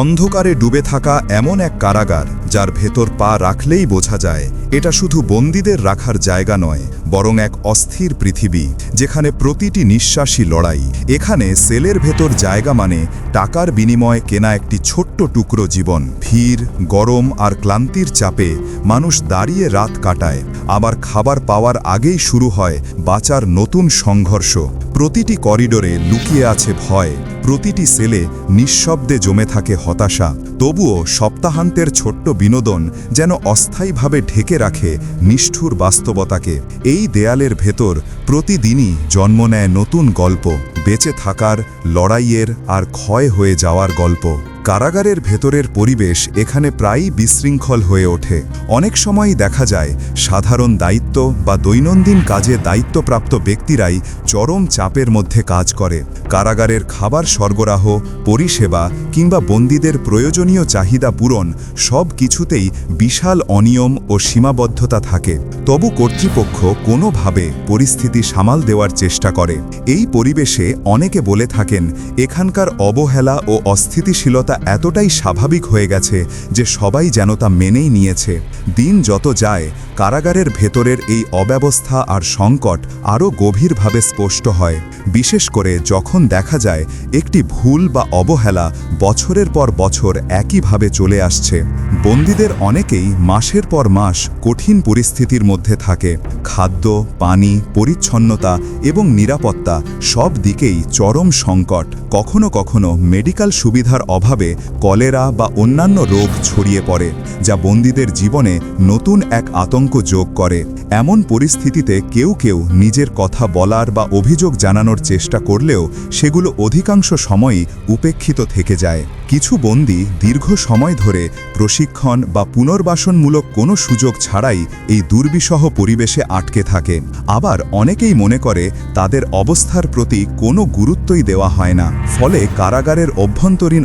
অন্ধকারে ডুবে থাকা এমন এক কারাগার, যার ভেতর পা রাখলেই বোঝা যায়, এটা শুধু বন্দীদের রাখার জায়গা নয়, বরং এক অস্থির পৃথিবী, যেখানে প্রতিটি নিঃশ্বাসী লড়াই। এখানে সেলের ভেতর জায়গা মানে টাকার বিনিময়ে কেনা একটি ছোট্ট টুকরো জীবন। ভিড়, গরম আর ক্লান্তির চাপে মানুষ দাঁড়িয়ে রাত কাটায়। আবার খাবার পাওয়ার আগেই শুরু হয় বাঁচার নতুন সংঘর্ষ। প্রতিটি করিডোরে লুকিয়ে আছে ভয়, প্রতিটি সেলে নিঃশব্দে জমে থাকে হতাশা, তবুও সপ্তাহান্তের ছোট্ট বিনোদন যেন অস্থায়ীভাবে ঢেকে রাখে নিষ্ঠুর বাস্তবতাকে। এই দেয়ালের ভেতর প্রতিদিনই জন্ম নেয় নতুন গল্প, বেঁচে থাকার, লড়াইয়ের আর ক্ষয় হয়ে যাওয়ার গল্প। কারাগারের ভেতরের পরিবেশ এখানে প্রায়ই বিশৃঙ্খল হয়ে ওঠে। অনেক সময়ই দেখা যায়, সাধারণ দায়িত্ব বা দৈনন্দিন কাজে দায়িত্বপ্রাপ্ত ব্যক্তিরাই চরম চাপের মধ্যে কাজ করে। কারাগারের খাবার সরবরাহ, পরিষেবা কিংবা বন্দীদের প্রয়োজনীয় চাহিদা পূরণ সব কিছুতেই বিশাল অনিয়ম ও সীমাবদ্ধতা থাকে। তবু কর্তৃপক্ষ কোনোভাবে পরিস্থিতি সামাল দেওয়ার চেষ্টা করে। এই পরিবেশে অনেকে বলে থাকেন, এখানকার অবহেলা ও অস্থিতিশীলতা এতটাই স্বাভাবিক হয়ে গেছে যে সবাই যেন তা মেনেই নিয়েছে। দিন যত যায়, কারাগারের ভেতরের এই অব্যবস্থা আর সংকট আরও গভীরভাবে স্পষ্ট হয়। বিশেষ করে যখন দেখা যায়, একটি ভুল বা অবহেলা বছরের পর বছর একইভাবে চলে আসছে। বন্দীদের অনেকেই মাসের পর মাস কঠিন পরিস্থিতির মধ্যে থাকে। খাদ্য, পানি, পরিচ্ছন্নতা এবং নিরাপত্তা সব দিকেই চরম সংকট। কখনো কখনো মেডিকেল সুবিধার অভাবে কলেরা বা অন্যান্য রোগ ছড়িয়ে পড়ে, যা বন্দীদের জীবনে নতুন এক আতঙ্ক যোগ করে। এমন পরিস্থিতিতে কেউ কেউ নিজের কথা বলার বা অভিযোগ জানানোর চেষ্টা করলেও সেগুলো অধিকাংশ সময়ই উপেক্ষিত থেকে যায়। কিছু বন্দী দীর্ঘ সময় ধরে প্রশিক্ষণ বা পুনর্বাসনমূলক কোনো সুযোগ ছাড়াই এই দুর্বিষহ পরিবেশে আটকে থাকে। আবার অনেকেই মনে করে তাদের অবস্থার প্রতি কোনো গুরুত্বই দেওয়া হয় না। ফলে কারাগারের অভ্যন্তরীণ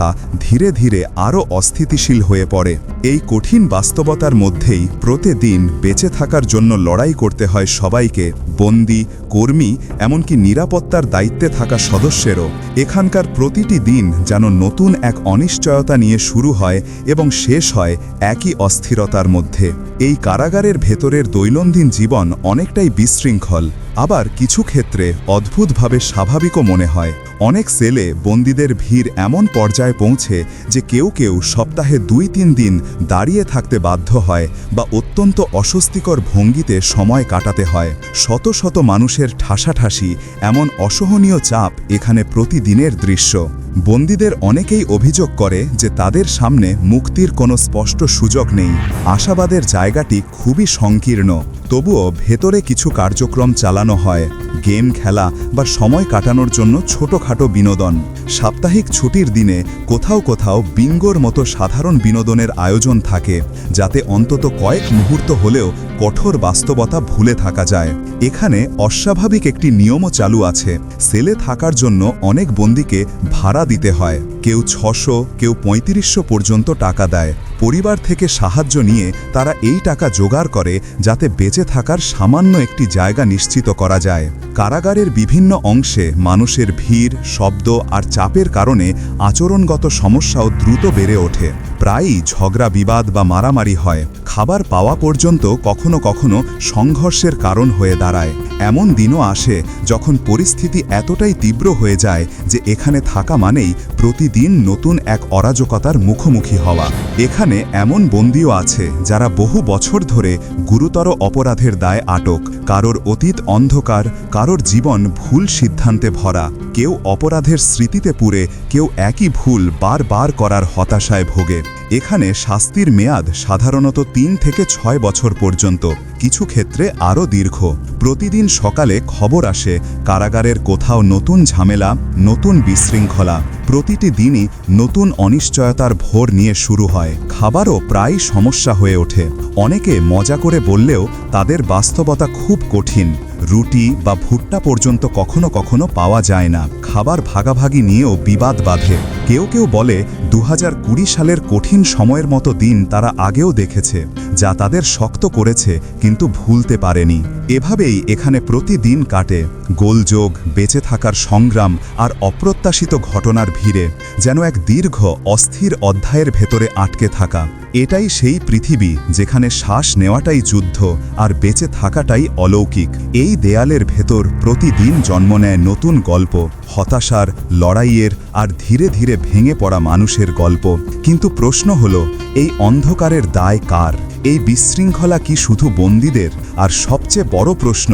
অবস্থা ধীরে ধীরে আরও অস্থিতিশীল হয়ে পড়ে। এই কঠিন বাস্তবতার মধ্যেই প্রতিদিন বেঁচে থাকার জন্য লড়াই করতে হয় সবাইকে, বন্দি, কর্মী, এমনকি নিরাপত্তার দায়িত্বে থাকা সদস্যেরও। এখানকার প্রতিটি দিন যেন নতুন এক অনিশ্চয়তা নিয়ে শুরু হয় এবং শেষ হয় একই অস্থিরতার মধ্যে। এই কারাগারের ভেতরের দৈনন্দিন জীবন অনেকটাই বিশৃঙ্খল। আবার কিছু ক্ষেত্রে অদ্ভুতভাবে স্বাভাবিকও মনে হয়। অনেক সেলে বন্দীদের ভিড় এমন পর্যায়ে পৌঁছে যে কেউ কেউ সপ্তাহে দুই তিন দিন দাঁড়িয়ে থাকতে বাধ্য হয় বা অত্যন্ত অস্বস্তিকর ভঙ্গিতে সময় কাটাতে হয়। শত শত মানুষের ঠাসাঠাসি এমন অসহনীয় চাপ এখানে প্রতিদিনের দৃশ্য। বন্দীদের অনেকেই অভিযোগ করে যে তাদের সামনে মুক্তির কোনো স্পষ্ট সুযোগ নেই। আশাবাদের জায়গাটি খুবই সংকীর্ণ। তবুও ভেতরে কিছু কার্যক্রম চালানো হয়, গেম খেলা বা সময় কাটানোর জন্য ছোটখাটো বিনোদন। সাপ্তাহিক ছুটির দিনে কোথাও কোথাও বিঙ্গোর মতো সাধারণ বিনোদনের আয়োজন থাকে, যাতে অন্তত কয়েক মুহূর্ত হলেও কঠোর বাস্তবতা ভুলে থাকা যায়। এখানে অস্বাভাবিক একটি নিয়মও চালু আছে, সেলে থাকার জন্য অনেক বন্দীকে ভাড়া দিতে হয়। কেউ ছশো, কেউ পঁয়ত্রিশশো পর্যন্ত টাকা দেয়। পরিবার থেকে সাহায্য নিয়ে তারা এই টাকা জোগাড় করে যাতে বেঁচে থাকার সামান্য একটি জায়গা নিশ্চিত করা যায়। কারাগারের বিভিন্ন অংশে মানুষের ভিড়, শব্দ আর চাপের কারণে আচরণগত সমস্যাও দ্রুত বেড়ে ওঠে। প্রায়ই ঝগড়া, বিবাদ বা মারামারি হয়। খাবার পাওয়া পর্যন্ত কখনো কখনো সংঘর্ষের কারণ হয়ে দাঁড়ায়। এমন দিনও আসে যখন পরিস্থিতি এতটাই তীব্র হয়ে যায় যে এখানে থাকা মানেই প্রতিদিন নতুন এক অরাজকতার মুখোমুখি হওয়া। এখানে এমন বন্দিও আছে যারা বহু বছর ধরে গুরুতর অপরাধের দায় আটক। কারোর অতীত অন্ধকার, কারোর জীবন ভুল সিদ্ধান্তে ভরা। কেউ অপরাধের স্মৃতিতে পুরে কেউ একই ভুল বারবার করার হতাশায় ভোগে। এখানে শাস্তির মেয়াদ সাধারণত তিন থেকে ছয় বছর পর্যন্ত, কিছু ক্ষেত্রে আরও দীর্ঘ। প্রতিদিন সকালে খবর আসে কারাগারের কোথাও নতুন ঝামেলা, নতুন বিশৃঙ্খলা। প্রতিটি দিনই নতুন অনিশ্চয়তার ভোর নিয়ে শুরু হয়। খাবারও প্রায় সমস্যা হয়ে ওঠে। অনেকে মজা করে বললেও তাদের বাস্তবতা খুব কঠিন। রুটি বা ভুট্টা পর্যন্ত কখনো কখনো পাওয়া যায় না। খাবার ভাগাভাগি নিয়েও বিবাদ বাঁধে। কেউ কেউ বলে দু হাজার কুড়ি সালের কঠিন সময়ের মতো দিন তারা আগেও দেখেছে, যা তাদের শক্ত করেছে কিন্তু ভুলতে পারেনি। এভাবেই এখানে প্রতিদিন কাটে গোলযোগ, বেঁচে থাকার সংগ্রাম আর অপ্রত্যাশিত ঘটনার ভিড়ে, যেন এক দীর্ঘ, অস্থির অধ্যায়ের ভেতরে আটকে থাকা। এটাই সেই পৃথিবী যেখানে শ্বাস নেওয়াটাই যুদ্ধ আর বেঁচে থাকাটাই অলৌকিক। এই দেয়ালের ভেতর প্রতিদিন জন্ম নেয় নতুন গল্প। হতাশার, লড়াইয়ের আর ধীরে ধীরে ভেঙে পড়া মানুষের গল্প। কিন্তু প্রশ্ন হল, এই অন্ধকারের দায় কার? এই বিশৃঙ্খলা কি শুধু বন্দীদের? আর সবচেয়ে বড় প্রশ্ন,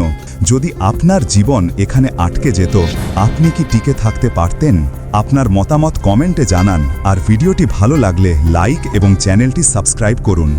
যদি আপনার জীবন এখানে আটকে যেত, আপনি কি টিকে থাকতে পারতেন? আপনার মতামত কমেন্টে জানান, আর ভিডিওটি ভালো লাগলে লাইক এবং চ্যানেলটি সাবস্ক্রাইব করুন।